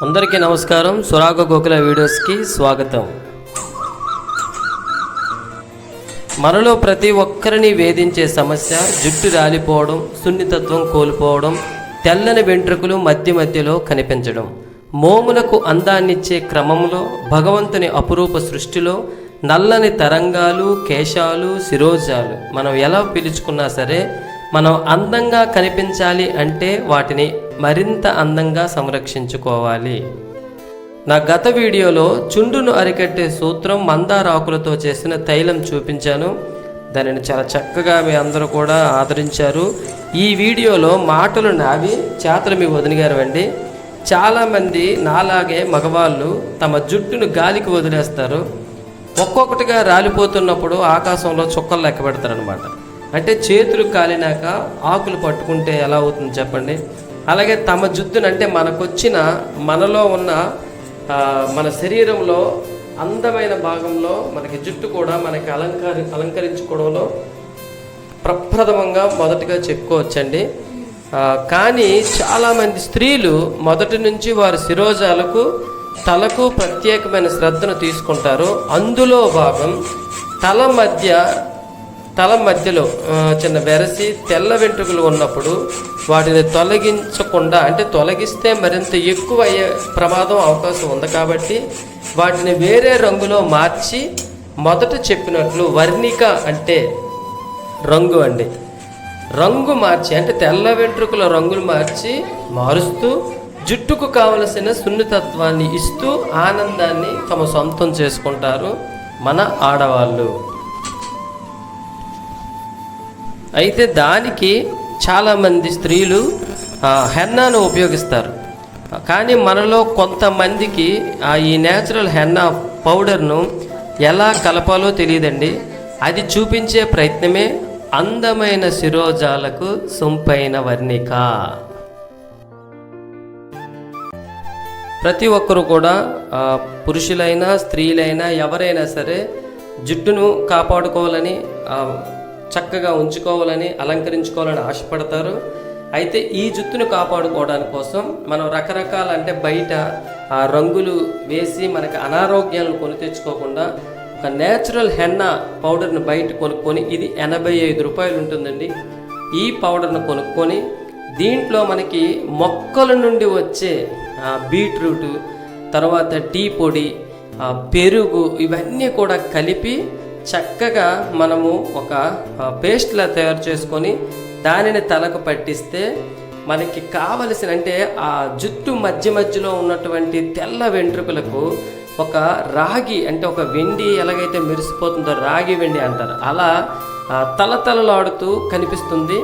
అందరికీ నమస్కారం. సురాగ గోకుల వీడియోస్కి స్వాగతం. మనలో ప్రతి ఒక్కరిని వేధించే సమస్య జుట్టు రాలిపోవడం సున్నితత్వం కోల్పోవడం తెల్లని వెంట్రుకలు మధ్య మధ్యలో కనిపించడం మోములకు అందాన్నిచ్చే క్రమంలో భగవంతుని అపురూప సృష్టిలో నల్లని తరంగాలు కేశాలు శిరోజాలు మనం ఎలా పిలుచుకున్నా సరే మనం అందంగా కనిపించాలి అంటే వాటిని మరింత అందంగా సంరక్షించుకోవాలి. నా గత వీడియోలో చుండును అరికట్టే సూత్రం మందారాకులతో చేసిన తైలం చూపించాను. దానిని చాలా చక్కగా మీ అందరూ కూడా ఆదరించారు. ఈ వీడియోలో మాటలు నావి చేతలు మీ వదిలిగారు అండి. చాలామంది నాలాగే మగవాళ్ళు తమ జుట్టును గాలికి వదిలేస్తారు. ఒక్కొక్కటిగా రాలిపోతున్నప్పుడు ఆకాశంలో చుక్కలు లెక్క పెడతారనమాట అంటే చేతులు కాలినాక ఆకులు పట్టుకుంటే ఎలా అవుతుంది చెప్పండి? అలాగే తమ జుట్టును అంటే మనకొచ్చిన మనలో ఉన్న మన శరీరంలో అందమైన భాగంలో మనకి జుట్టు కూడా మనకి అలంకరి అలంకరించుకోవడంలో ప్రప్రథమంగా మొదటగా చెప్పుకోవచ్చండి. కానీ చాలామంది స్త్రీలు మొదటి నుంచి వారి శిరోజాలకు తలకు ప్రత్యేకమైన శ్రద్ధను తీసుకుంటారు. అందులో భాగం తల మధ్య తల మధ్యలో చిన్న వెరసి తెల్ల వెంట్రుకలు ఉన్నప్పుడు వాటిని తొలగించకుండా అంటే తొలగిస్తే మరింత ఎక్కువ అయ్యే ప్రమాదం అవకాశం ఉంది కాబట్టి వాటిని వేరే రంగులో మార్చి మొదట చెప్పినట్లు వర్ణిక అంటే రంగు అండి. రంగు మార్చి అంటే తెల్ల వెంట్రుకల రంగులు మార్చి మారుస్తూ జుట్టుకు కావలసిన సున్నితత్వాన్ని ఇస్తూ ఆనందాన్ని తమ సొంతం చేసుకుంటారు మన ఆడవాళ్ళు. అయితే దానికి చాలామంది స్త్రీలు హెన్నాను ఉపయోగిస్తారు. కానీ మనలో కొంతమందికి ఈ నేచురల్ హెన్నా పౌడర్ను ఎలా కలపాలో తెలియదండి. అది చూపించే ప్రయత్నమే అందమైన శిరోజాలకు సొంపైన వర్ణిక. ప్రతి ఒక్కరు కూడా పురుషులైనా స్త్రీలైనా ఎవరైనా సరే జుట్టును కాపాడుకోవాలని చక్కగా ఉంచుకోవాలని అలంకరించుకోవాలని ఆశపడతారు. అయితే ఈ జుట్టును కాపాడుకోవడానికి కోసం మనం రకరకాల అంటే బయట ఆ రంగులు వేసి మనకి అనారోగ్యాలను కొని తెచ్చుకోకుండా ఒక నేచురల్ హెన్నా పౌడర్ని బయట కొనుక్కొని ఇది ఎనభై ఐదు రూపాయలు ఉంటుందండి. ఈ పౌడర్ను కొనుక్కొని దీంట్లో మనకి మొక్కల నుండి వచ్చే ఆ, బీట్రూట్ తర్వాత టీ పొడి ఆ, పెరుగు ఇవన్నీ కూడా కలిపి చక్కగా మనము ఒక పేస్ట్లా తయారు చేసుకొని దానిని తలకు పట్టిస్తే మనకి కావలసిన అంటే ఆ జుట్టు మధ్య మధ్యలో ఉన్నటువంటి తెల్ల వెంట్రుకలకు ఒక రాగి అంటే ఒక వెండి ఎలాగైతే మెరిసిపోతుందో రాగి వెండి అంటారు. అలా తలతలలాడుతూ కనిపిస్తుంది.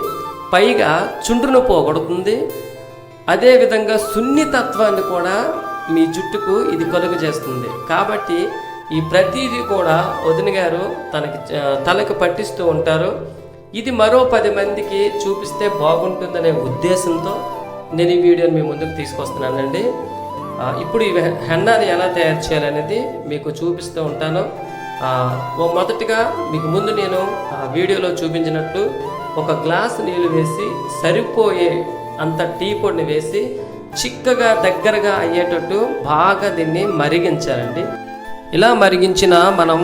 పైగా చుండ్రును పోగొడుతుంది. అదేవిధంగా సున్నితత్వాన్ని కూడా మీ జుట్టుకు ఇది కలుగు చేస్తుంది కాబట్టి ఈ ప్రతిదీ కూడా వదిన గారు తనకి ఆ, తలకి పట్టిస్తూ ఉంటారు. ఇది మరో పది మందికి చూపిస్తే బాగుంటుందనే ఉద్దేశంతో నేను ఈ వీడియోని మీ ముందుకు తీసుకొస్తున్నానండి. ఇప్పుడు ఈ హెండాని హెన్నాని ఎలా తయారు చేయాలనేది మీకు చూపిస్తూ ఉంటాను. ఓ మొదటిగా మీకు ముందు నేను ఆ వీడియోలో చూపించినట్టు ఒక గ్లాస్ నీళ్ళు వేసి సరిపోయే అంత టీ పొడిని వేసి చిక్కగా దగ్గరగా అయ్యేటట్టు బాగా దీన్ని మరిగించాలండి. ఇలా మరిగించిన మనం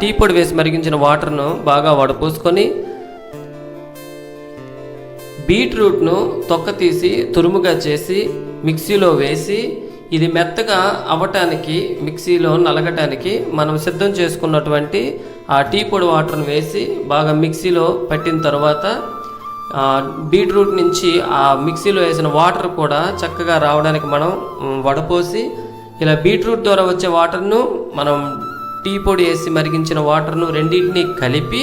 టీ పొడి వేసి మరిగించిన వాటర్ను బాగా వడపోసుకొని బీట్రూట్ను తొక్క తీసి తురుముగా చేసి మిక్సీలో వేసి ఇది మెత్తగా అవ్వటానికి మిక్సీలో నలగటానికి మనం సిద్ధం చేసుకున్నటువంటి ఆ టీ పొడి వాటర్ను వేసి బాగా మిక్సీలో పట్టిన తర్వాత బీట్రూట్ నుంచి ఆ మిక్సీలో వేసిన వాటర్ కూడా చక్కగా రావడానికి మనం వడపోసి ఇలా బీట్రూట్ ద్వారా వచ్చే వాటర్ను మనం టీ పొడి వేసి మరిగించిన వాటర్ను రెండింటిని కలిపి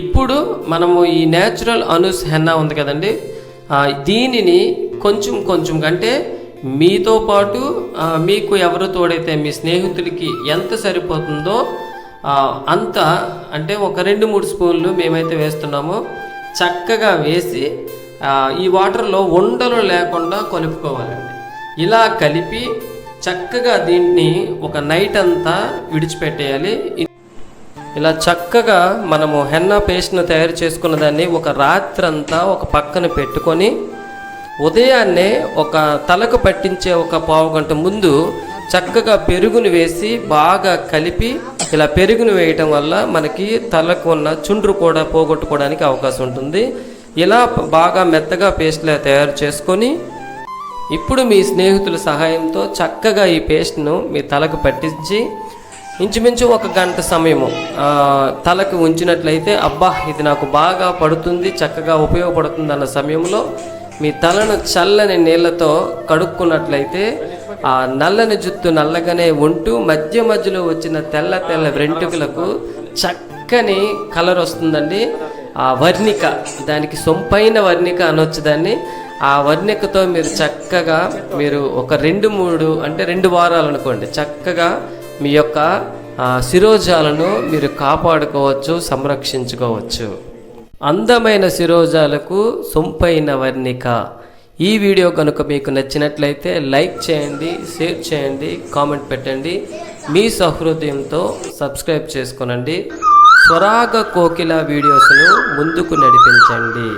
ఇప్పుడు మనము ఈ న్యాచురల్ అనుస్ హెన్నా ఉంది కదండి. దీనిని కొంచెం కొంచెం అంటే మీతో పాటు మీకు ఎవరు తోడైతే మీ స్నేహితులకి ఎంత సరిపోతుందో అంత అంటే ఒక రెండు మూడు స్పూన్లు మేమైతే వేస్తున్నామో. చక్కగా వేసి ఈ వాటర్లో ఉండలు లేకుండా కలుపుకోవాలండి. ఇలా కలిపి చక్కగా దీన్ని ఒక నైట్ అంతా విడిచిపెట్టేయాలి. ఇలా చక్కగా మనము హెన్నా పేస్ట్ను తయారు చేసుకున్న దాన్ని ఒక రాత్రంతా ఒక పక్కన పెట్టుకొని ఉదయాన్నే ఒక తలకు పట్టించే ఒక పావు గంట ముందు చక్కగా పెరుగును వేసి బాగా కలిపి ఇలా పెరుగును వేయటం వల్ల మనకి తలకు ఉన్న చుండ్రు కూడా పోగొట్టుకోవడానికి అవకాశం ఉంటుంది. ఇలా బాగా మెత్తగా పేస్ట్లా తయారు చేసుకొని ఇప్పుడు మీ స్నేహితుల సహాయంతో చక్కగా ఈ పేస్ట్ను మీ తలకు పట్టించి ఇంచుమించు ఒక గంట సమయము. తలకు ఉంచినట్లయితే అబ్బా ఇది నాకు బాగా పడుతుంది చక్కగా ఉపయోగపడుతుంది అన్న సమయంలో మీ తలను చల్లని నీళ్ళతో కడుక్కున్నట్లయితే ఆ నల్లని జుత్తు నల్లగానే ఉంటూ మధ్య మధ్యలో వచ్చిన తెల్ల తెల్ల వెంట్రుకలకు చక్కని కలర్ వస్తుందండి. ఆ వర్ణిక దానికి సొంపైన వర్ణిక అనొచ్చు దాన్ని. ఆ వర్ణికతో మీరు చక్కగా మీరు ఒక రెండు మూడు అంటే రెండు వారాలు అనుకోండి చక్కగా మీ యొక్క శిరోజాలను మీరు కాపాడుకోవచ్చు సంరక్షించుకోవచ్చు. అందమైన శిరోజాలకు సొంపైన వర్ణిక. ఈ వీడియో కనుక మీకు నచ్చినట్లయితే లైక్ చేయండి షేర్ చేయండి కామెంట్ పెట్టండి. మీ సహృదయంతో సబ్స్క్రైబ్ చేసుకోనండి. స్వరాగ కోకిల వీడియోస్ను ముందుకు నడిపించండి.